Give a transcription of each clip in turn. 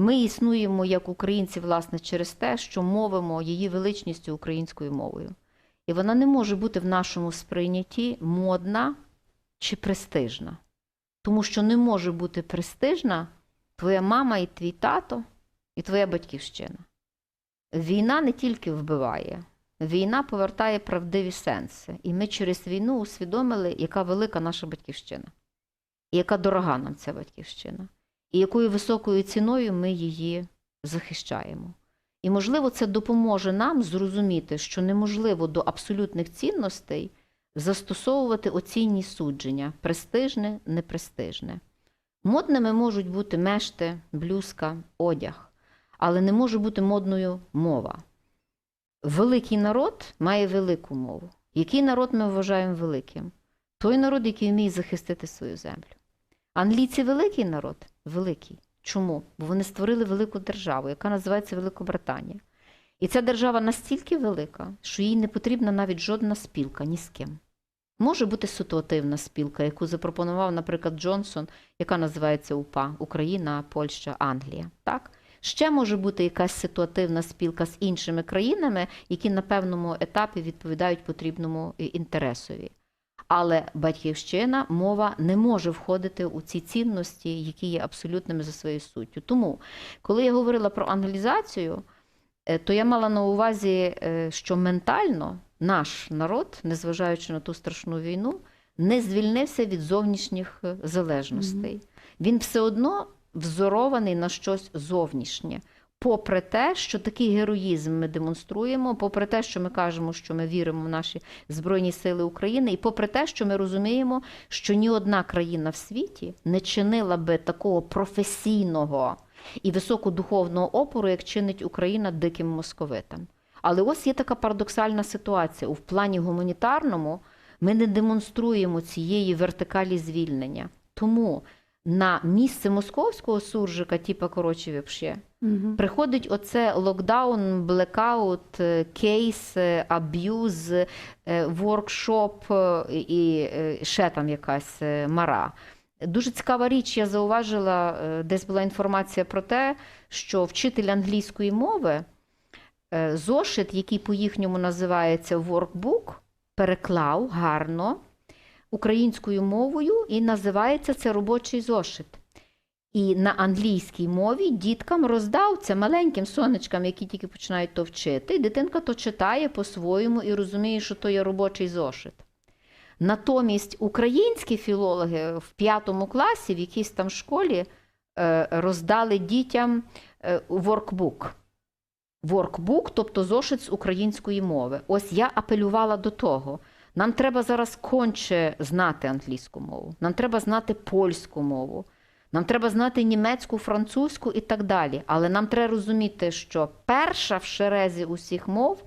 Ми існуємо як українці, власне, через те, що мовимо її величністю українською мовою. І вона не може бути в нашому сприйнятті модна чи престижна. Тому що не може бути престижна твоя мама і твій тато, і твоя батьківщина. Війна не тільки вбиває, війна повертає правдиві сенси. І ми через війну усвідомили, яка велика наша батьківщина, і яка дорога нам ця батьківщина, і якою високою ціною ми її захищаємо. І, можливо, це допоможе нам зрозуміти, що неможливо до абсолютних цінностей застосовувати оцінні судження престижне, непрестижне. Модними можуть бути мешти, блюзка, одяг, але не може бути модною мова. Великий народ має велику мову. Який народ ми вважаємо великим? Той народ, який вміє захистити свою землю. Англійці великий народ? Великий. Чому? Бо вони створили велику державу, яка називається Великобританія. І ця держава настільки велика, що їй не потрібна навіть жодна спілка ні з ким. Може бути ситуативна спілка, яку запропонував, наприклад, Джонсон, яка називається УПА Україна, Польща, Англія. Так? Ще може бути якась ситуативна спілка з іншими країнами, які на певному етапі відповідають потрібному е, інтересові. Але батьківщина, мова не може входити у ці цінності, які є абсолютними за своєю суттю. Тому, коли я говорила про англізацію, е, то я мала на увазі, е, що ментально наш народ, незважаючи на ту страшну війну, не звільнився від зовнішніх е, залежностей. Він все одно взорований на щось зовнішнє. Попри те, що такий героїзм ми демонструємо, попри те, що ми кажемо, що ми віримо в наші Збройні Сили України, і попри те, що ми розуміємо, що ні одна країна в світі не чинила би такого професійного і високодуховного опору, як чинить Україна диким московитам. Але ось є така парадоксальна ситуація. У плані гуманітарному ми не демонструємо цієї вертикалі звільнення. Тому на місце московського суржика, типа коротше, вообще, Угу. приходить оце локдаун, блекаут, е, кейс, е, аб'юз, е, воркшоп і ще там якась мара. Дуже цікава річ, я зауважила, десь була інформація про те, що вчитель англійської мови зошит, який по-їхньому називається workbook, переклав гарно українською мовою і називається це робочий зошит. І на англійській мові діткам роздав це маленьким сонечкам, які тільки починають то вчити. Дитинка то читає по-своєму і розуміє, що то є робочий зошит. Натомість українські філологи в п'ятому класі в якійсь там школі е, роздали дітям е, воркбук. Воркбук, тобто зошит з української мови. Ось я апелювала до того. Нам треба зараз конче знати англійську мову, нам треба знати польську мову, нам треба знати німецьку, французьку і так далі. Але нам треба розуміти, що перша в шерезі усіх мов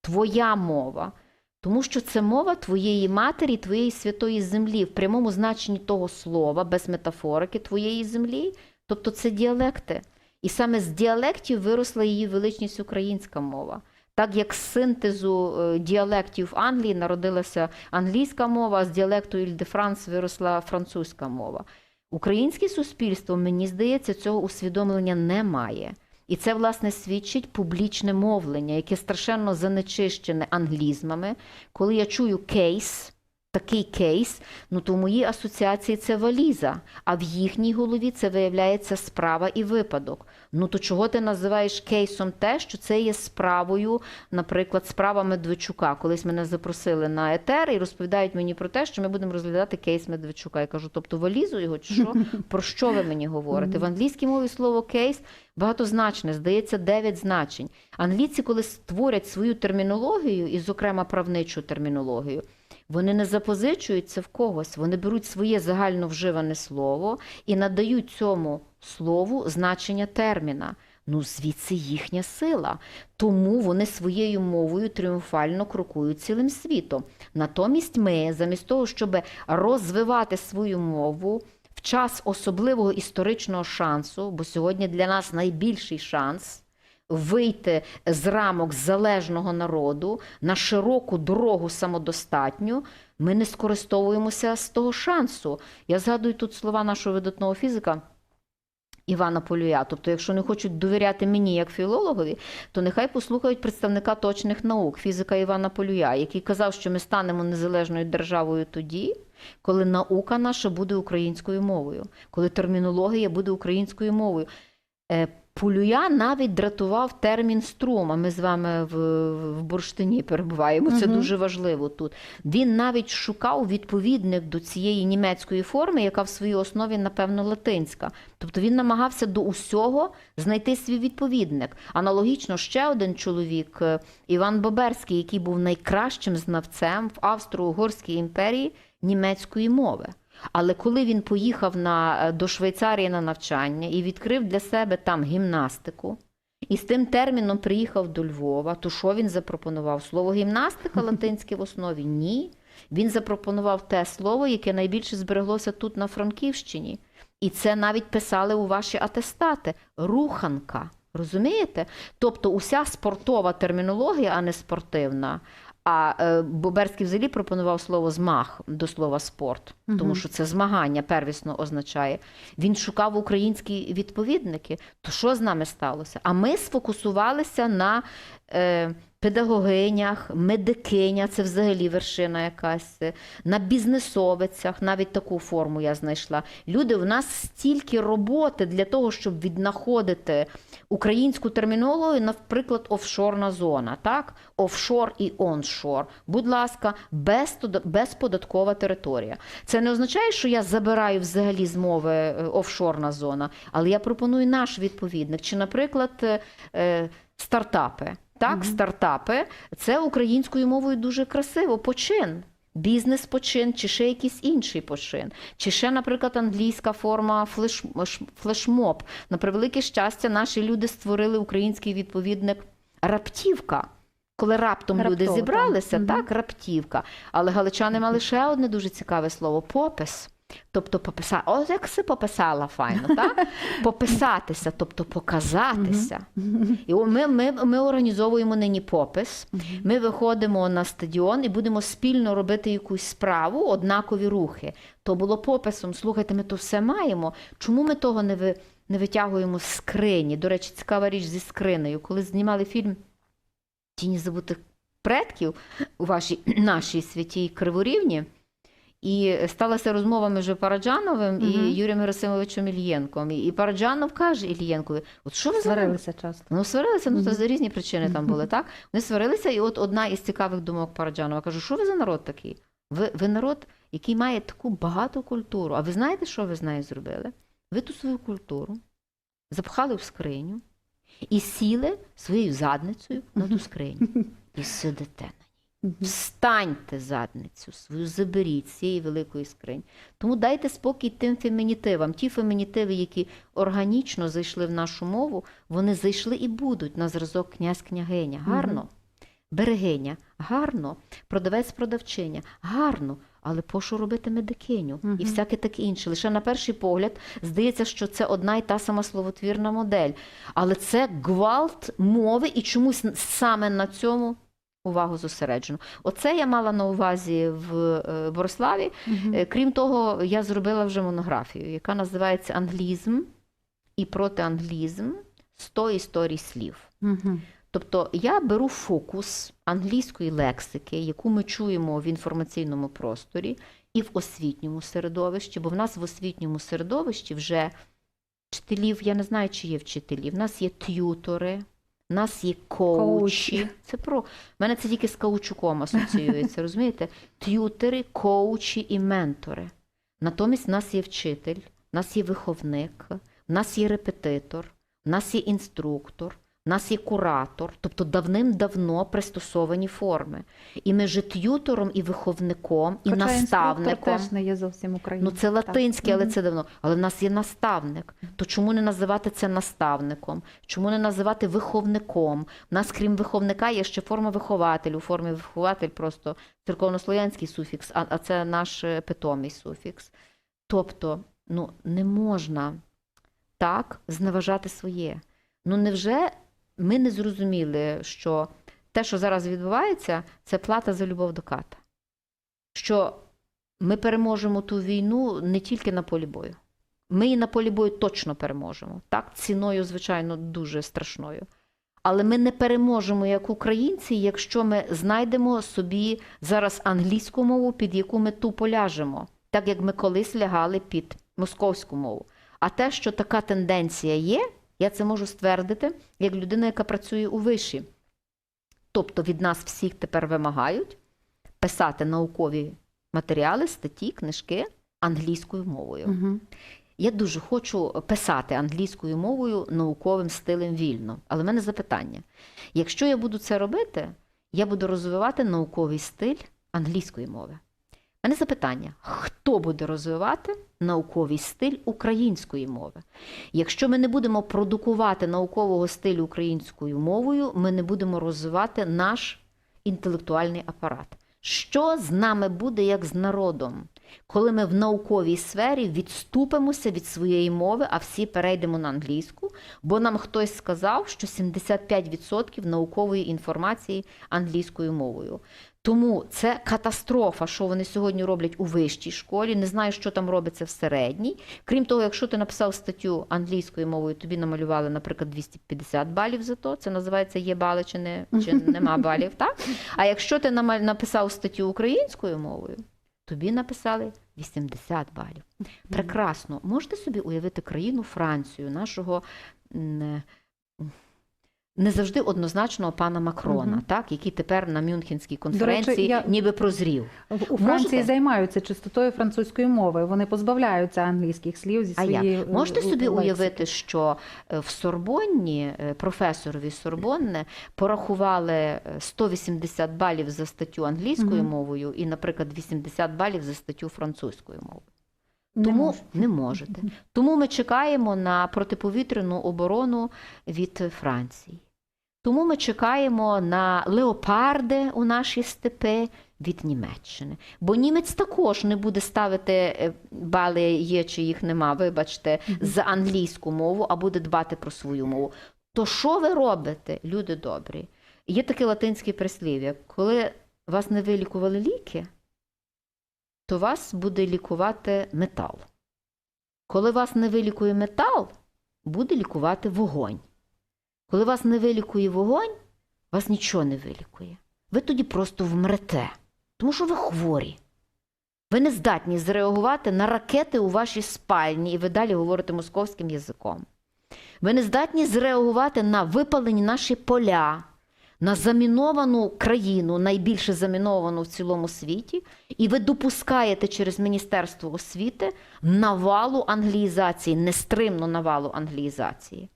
твоя мова. Тому що це мова твоєї матері, твоєї святої землі, в прямому значенні того слова, без метафорики твоєї землі, тобто це діалекти. І саме з діалектів виросла її величність українська мова. Так як з синтезу е, діалектів Англії народилася англійська мова, а з діалекту Іль-де-Франс виросла французька мова. Українське суспільство, мені здається, цього усвідомлення не має. І це, власне, свідчить публічне мовлення, яке страшенно занечищене англізмами. Коли я чую кейс, такий кейс, ну то в моїй асоціації це валіза, а в їхній голові це виявляється справа і випадок. Ну то чого ти називаєш кейсом те, що це є справою, наприклад, справа Медведчука. Колись мене запросили на етер і розповідають мені про те, що ми будемо розглядати кейс Медведчука. Я кажу, тобто валізу його чи що? Про що ви мені говорите? В англійській мові слово кейс багатозначне, здається, дев'ять значень. Англійці, коли створять свою термінологію, і, зокрема, правничу термінологію, вони не запозичуються в когось, вони беруть своє загально вживане слово і надають цьому слову значення терміна. Ну, звідси їхня сила. Тому вони своєю мовою тріумфально крокують цілим світом. Натомість ми, замість того, щоб розвивати свою мову в час особливого історичного шансу, бо сьогодні для нас найбільший шанс вийти з рамок залежного народу на широку дорогу самодостатню, ми не скористовуємося з того шансу. Я згадую тут слова нашого видатного фізика Івана Полюя. Тобто, якщо не хочуть довіряти мені як філологові, то нехай послухають представника точних наук, фізика Івана Полюя, який казав, що ми станемо незалежною державою тоді, коли наука наша буде українською мовою, коли термінологія буде українською мовою. Полюя навіть дратував термін струм. А ми з вами в, в бурштині перебуваємо. Це Мгм. дуже важливо тут. Він навіть шукав відповідник до цієї німецької форми, яка в своїй основі, напевно, латинська. Тобто він намагався до усього знайти свій відповідник. Аналогічно ще один чоловік, е, Іван Боберський, який був найкращим знавцем в Австро-Угорській імперії німецької мови. Але коли він поїхав на, е, до Швейцарії на навчання і відкрив для себе там гімнастику, і з тим терміном приїхав до Львова, то що він запропонував? Слово гімнастика латинське в основі? Ні. Він запропонував те слово, яке найбільше збереглося тут на Франківщині. І це навіть писали у ваші атестати. Руханка. Розумієте? Тобто уся спортова термінологія, а не спортивна. А е, Боберський взагалі пропонував слово змах до слова спорт, тому що це змагання первісно означає. Він шукав українські відповідники. То що з нами сталося? А ми сфокусувалися на е, педагогинях, медикиня, це взагалі вершина якась, е, на бізнесовицях, навіть таку форму я знайшла. Люди, у нас стільки роботи для того, щоб віднаходити українську термінологію, наприклад, офшорна зона, так? Офшор і оншор. Будь ласка, безтуда- безподаткова територія. Це не означає, що я забираю взагалі з мови е, офшорна зона, але я пропоную наш відповідник. Чи, наприклад, е, Так, стартапи це українською мовою дуже красиво. Почин. Бізнес почин, чи ще якийсь інший почин, чи ще, наприклад, англійська форма флеш, флешмоб. На превелике щастя, наші люди створили український відповідник раптівка. Коли раптом люди зібралися, так. так, раптівка. Але галичани мали ще одне дуже цікаве слово попис. Тобто пописати, о, як си пописала файно, так? Пописатися, тобто показатися. І ми, ми, ми організовуємо нині попис. Ми виходимо на стадіон і будемо спільно робити якусь справу, однакові рухи. То було пописом. Слухайте, ми то все маємо. Чому ми того не, ви, не витягуємо з скрині? До речі, цікава річ зі скринею. Коли знімали фільм Тіні забутих предків у вашій нашій святій Криворівні. І сталася розмова між Параджановим і Юрієм Герасимовичем Ільєнком. І Параджанов каже Ільєнкові: от що ви за Сварилися часто. Ну, сварилися, ну, це Мгм. за різні причини там були, так? Вони сварилися, і от одна із цікавих думок Параджанова каже: що ви за народ такий? Ви, ви народ, який має таку багату культуру. А ви знаєте, що ви з нею зробили? Ви ту свою культуру запхали в скриню і сіли своєю задницею на ту скриню. І сидите. Встаньте задницю свою, заберіть з цієї великої скрині. Тому дайте спокій тим фемінітивам. Ті фемінітиви, які органічно зайшли в нашу мову, вони зайшли і будуть на зразок князь княгиня. Гарно. Берегиня, гарно, продавець продавчиня, гарно, але пошу робити медикиню і всяке таке інше. Лише на перший погляд здається, що це одна й та сама словотвірна модель. Але це гвалт мови і чомусь саме на цьому увагу зосереджено. Оце я мала на увазі в е, Бориславі. Е, Крім того, я зробила вже монографію, яка називається Англізм і протианглізм 100 історій слів. Мгм. Тобто я беру фокус англійської лексики, яку ми чуємо в інформаційному просторі і в освітньому середовищі, бо в нас в освітньому середовищі вже вчителів, я не знаю, чи є вчителі, в нас є т'ютори, в нас є коучі. Коучі. Це про мене це тільки з каучуком асоціюється, розумієте? Т'ютери, коучі і ментори. Натомість в нас є вчитель, в нас є виховник, в нас є репетитор, в нас є інструктор, в нас є куратор, тобто давним-давно пристосовані форми. І між т'ютором і виховником, і Хоча наставником. теж не є зовсім Ну, це латинське, але це давно. Але в нас є наставник. То чому не називати це наставником? Чому не називати виховником? У нас, крім виховника, є ще форма вихователь. У формі вихователь просто церковнослов'янський суфікс, а, а це наш е, питомий суфікс. Тобто, ну, не можна так зневажати своє. Ну, невже ми не зрозуміли, що те, що зараз відбувається, це плата за любов до ката? Що ми переможемо ту війну не тільки на полі бою. Ми її на полі бою точно переможемо. Так, ціною, звичайно, дуже страшною. Але ми не переможемо як українці, якщо ми знайдемо собі зараз англійську мову, під яку ми тупо ляжемо, так як ми колись лягали під московську мову. А те, що така тенденція є, я це можу ствердити як людина, яка працює у виші. Тобто від нас всіх тепер вимагають писати наукові матеріали, статті, книжки англійською мовою. Угу. Я дуже хочу писати англійською мовою науковим стилем вільно. Але в мене запитання: якщо я буду це робити, я буду розвивати науковий стиль англійської мови. Мене запитання: хто буде розвивати науковий стиль української мови? Якщо ми не будемо продукувати наукового стилю українською мовою, ми не будемо розвивати наш інтелектуальний апарат. Що з нами буде як з народом, коли ми в науковій сфері відступимося від своєї мови, а всі перейдемо на англійську, бо нам хтось сказав, що 75% наукової інформації англійською мовою. Тому це катастрофа, що вони сьогодні роблять у вищій школі. Не знаю, що там робиться в середній. Крім того, якщо ти написав статтю англійською мовою, тобі намалювали, наприклад, 250 балів за то. Це називається є бали чи не чи нема балів. Так? А якщо ти написав статтю українською мовою, тобі написали 80 балів. Прекрасно. Можете собі уявити країну Францію, нашого не завжди однозначного пана Макрона, Мгм. так, який тепер на Мюнхенській конференції я- ніби прозрів. У Франції Можете? займаються чистотою французької мови. Вони позбавляються англійських слів зі А своєї як? Можете е, собі лексики. уявити, що е, в Сорбонні е, професорові Сорбонне порахували е, 180 балів за статтю англійською Мгм. мовою і, наприклад, 80 балів за статтю французькою мовою? Не Тому можу. не можете. Тому ми чекаємо на протиповітряну оборону від Франції. Тому ми чекаємо на леопарди у наші степи від Німеччини. Бо німець також не буде ставити е, бали є чи їх нема, вибачте, за англійську мову, а буде дбати про свою мову. То що ви робите, люди добрі? Є таке латинське прислів'я: коли вас не вилікували ліки, то вас буде лікувати метал. Коли вас не вилікує метал, буде лікувати вогонь. Коли вас не вилікує вогонь, вас нічого не вилікує. Ви тоді просто вмрете, тому що ви хворі. Ви не здатні зреагувати на ракети у вашій спальні, і ви далі говорите московським язиком. Ви не здатні зреагувати на випалені наші поля, на заміновану країну, найбільше заміновану в цілому світі, і ви допускаєте через Міністерство освіти навалу англіїзації, нестримну навалу англіїзації.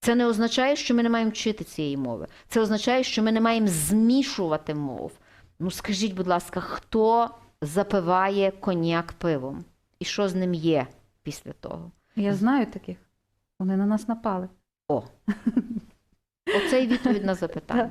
Це не означає, що ми не маємо вчити цієї мови. Це означає, що ми не маємо змішувати мов. Ну скажіть, будь ласка, хто запиває коньяк пивом? І що з ним є після того? Я знаю таких. Вони на нас напали. О. Оце і відповідь на запитання.